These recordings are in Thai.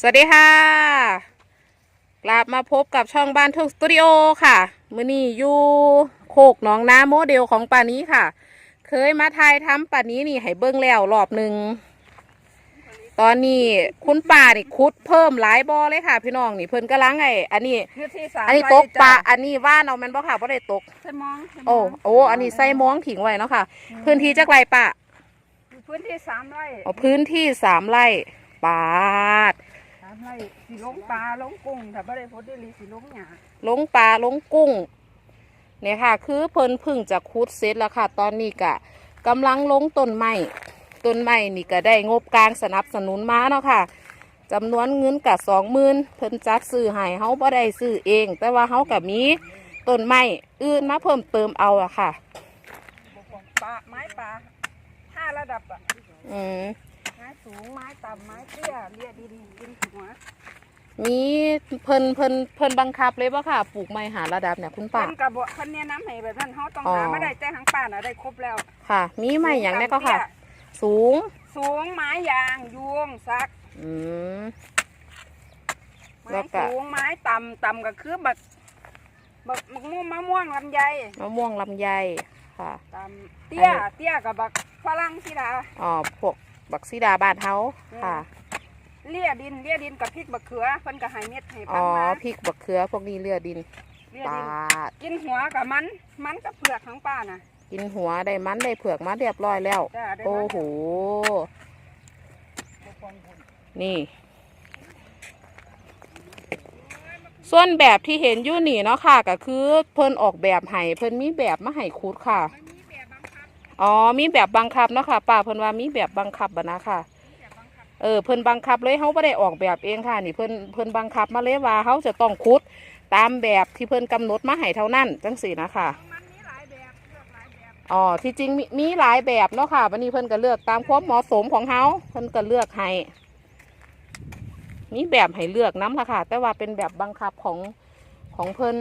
สวัสดีค่ะกลับมาพบกับช่องบ้านทุกสตูดิโอค่ะมือนี้อยู่โคกหนองน้าโมเดลของป่านี้ค่ะ เคยมาถ่ายทำป่านี้นี่ให้เบิ้งแล้วรอบหนึ่งตอนนี้คุณป่านี่คุดเพิ่มหลายบ่อเลยค่ะ พี่น้องนี่เพิ่นกำลังไงอันนี้พื้นที่สามอันนี้ไร่ตกปลาจ้ะอันนี้ว่านเอาแมันบ่ค่ะบ่ได้ตกใส่มองใส่มงโอ้โอ้อันนี้ใส่ม้องถิงไว้เนาะค่ะ พื้นที่จักไรป่าพื้นที่สามไร่อ๋อพื้นที่สามไร่ปาด สามไร่สีลงปลาลงกุ้งถ้าไม่ได้พดได้ลีสีลงหยาลงปลาลงกุ้งเนี่ยค่ะ คือเพิ่นเพึ่งจะคุดเสร็จแล้วค่ะ ตอนนี้ก็กำลังลงต้นไม้ต้นไม้นี่ก็ได้งบกลางสนับสนุนมาเนาะค่ะจำนวนเงินกับสองหมื่นเพิ่นจัดซื้อให้เฮาบ่ได้ซื้อเอง แต่ว่าเฮากับมีต้นไม้อื่นมาเพิ่มเติมเอาอะค่ะปลาไม้ปลาห้าระดับอะอืมไม้ สูงไม้ต่ำไม้เตี้ยเลี่ยดินดินหัวมีเพิ่นเพิ่นเพิ่นบังคับเลยว่าค่ะ ปลูกไม้หาระดับเนี่ยคุณป้าเพิ่นกระบอกเพิ่นเนี่ยน้ำให้แบบนั้นเขาต้องอ๋อหาไม่ได้แต่ทางป่าน่ะได้ครบแล้ว ค่ะ มีไม้อย่างนี้ก็ค่ะเตี้ยสูง สูงไม้ยางยวงซัก อืมไม้แล้วก็สูงไม้ต่ำต่ำก็คือบักบักมะม่วงมะม่วงลำไยมะม่วงลำไยค่ะต่ำเตี้ยเตี้ยกับบักฝรั่งที่ดาอ๋อพวก บักซีดาบ้านเฮาค่ะ เลี่ยดินเลี่ยดินกับพริกบักเขือเพิ่นก็ให้เม็ดให้อ๋พัอนมาพริกบักเขือพวกนี้เลือดินเลี่ยปดินาดกินหัวกับมัน มันกับเผือกของป้าน่ะกินหัวได้มันได้เผือกมาเรียบร้อยแล้ว จ้าได้โอ้โห นี่ ส่วนแบบที่เห็นอยู่นี่เนาะค่ะ ก็คือเพิ่นออกแบบให้เพิ่นมีแบบมาให้คูดค่ะ อ๋อมีแบบบังคับเนาะค่ะป้าเพิ่นว่ามีแบบบังคับบ่นะค่ะ เออเพิ่นบังคับเลยเขาไม่ได้ออกแบบเองค่ะ นี่เพิ่นเพิ่นบังคับมาเลยว่าเขาจะต้องคุดตามแบบที่เพิ่นกำหนดมาให้เท่านั้นจังสี่นะคะอ๋อที่จริงมีมีหลายแบบเนาะค่ะวันนี้เพิ่นก็เลือกตามความเหมาะสมของเขาเพิ่นก็เลือกให้มีแบบให้เลือกน้ำละค่ะ แต่ว่าเป็นแบบบังคับของของเพิ่น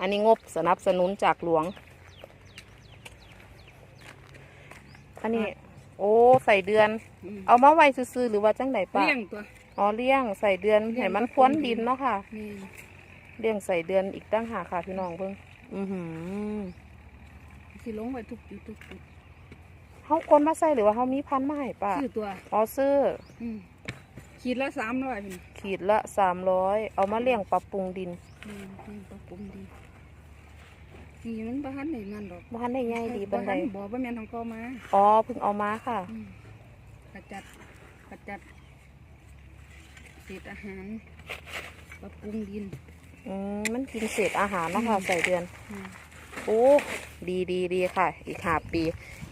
อันนี้งบสนับสนุนจากหลวง อันนี้ โอ้ใส่เดือนอืมเอามาไว้ซื่อๆหรือว่าจังไดป้าเลี้ยงตัวอ๋อเลี้ยงใส่เดือนเลี้ยงให้มันกับพ้นคนดิดินนเนาะค่ะนี่เลี้ยงใส่เดือนอีกตั้งหากค่ะพี่น้องเพิ่งอือหือสิลงไปทุกจุดทุกจุดเขาคนมาใส่หรือว่าเขามีพันธุ์มาให้ป่ะซื้อตัวอ๋อซื้ออืมขีดละสามร้อยพี่ขีดละสามร้อยเอามาเลี้ยงปรับปรุงดินอืมอืมปรับปรุงดีนี่ มันบ้านไหนนั่นดอกบ้านได้ง่ายดีบันไดบ่บ่แม่นของเก่ามาอ๋อเพิ่งเอามาค่ะอืมกระจัดกระจัดเศษอาหารปรับปรุงดิน อืมมันกินเศษอาหารเนาะค่ะอืมใส่เดือนอืม โอ้ดีดีดีค่ะ อีกหาปี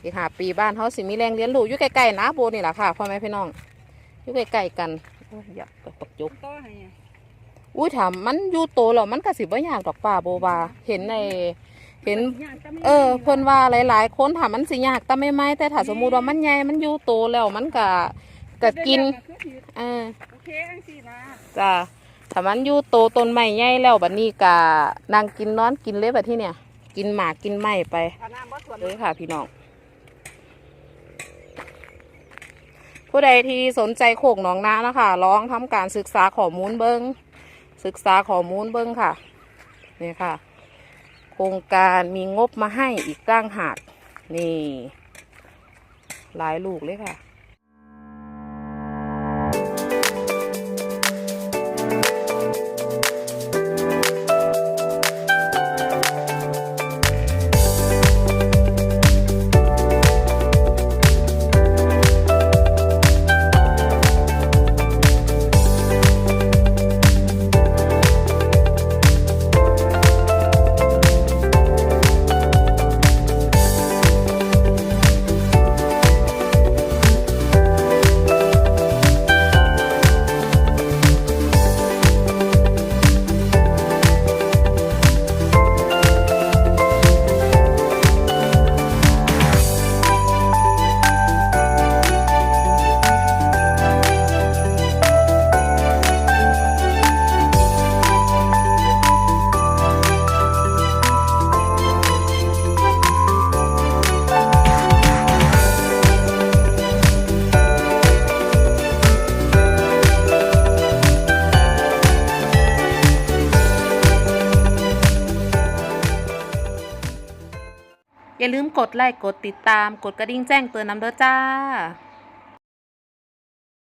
อีกหาปีบ้านเขาสิมีแรงเลี้ยงลูกอยู่ใกล้ๆนะโบนี่แหละค่ะพ่อแม่พี่น้องอยู่ใกล้ๆกันโอ้ยอยากตกตกจุก ต่อให้อะอุ้ยถามมันอยู่โตแล้วมันก็สิบ่ยากดอกป่าโบบาเห็นใน เห็น เออเพิ่นว่าหลาย ๆ คนถามมันสิยากแต่ไม่ไม่แต่ถ้าสมมุติว่ามันใหญ่มันอยู่โตแล้วมันก็ก็กินอเออโอเคอังสินะจ้ะถ้ามันอยู่โตต้นไม้ใหญ่แล้วบัดนี้ก็นั่งกินนอนกินเลยบัดที่เนี่ย กินหมากกินไม้ไปเลยค่ะพี่น้องผู้ใดที่สนใจโขกหนองนานะคะลองทำการศึกษาข้อมูลเบิงศึกษาข้อมูลเบิงค่ะนี่ค่ะ โครงการมีงบมาให้อีกตั้งหากนี่หลายลูกเลยค่ะ อย่าลืมกดไลค์กดติดตาม กดกระดิ่งแจ้งเตือนน้ำเด้อจ้า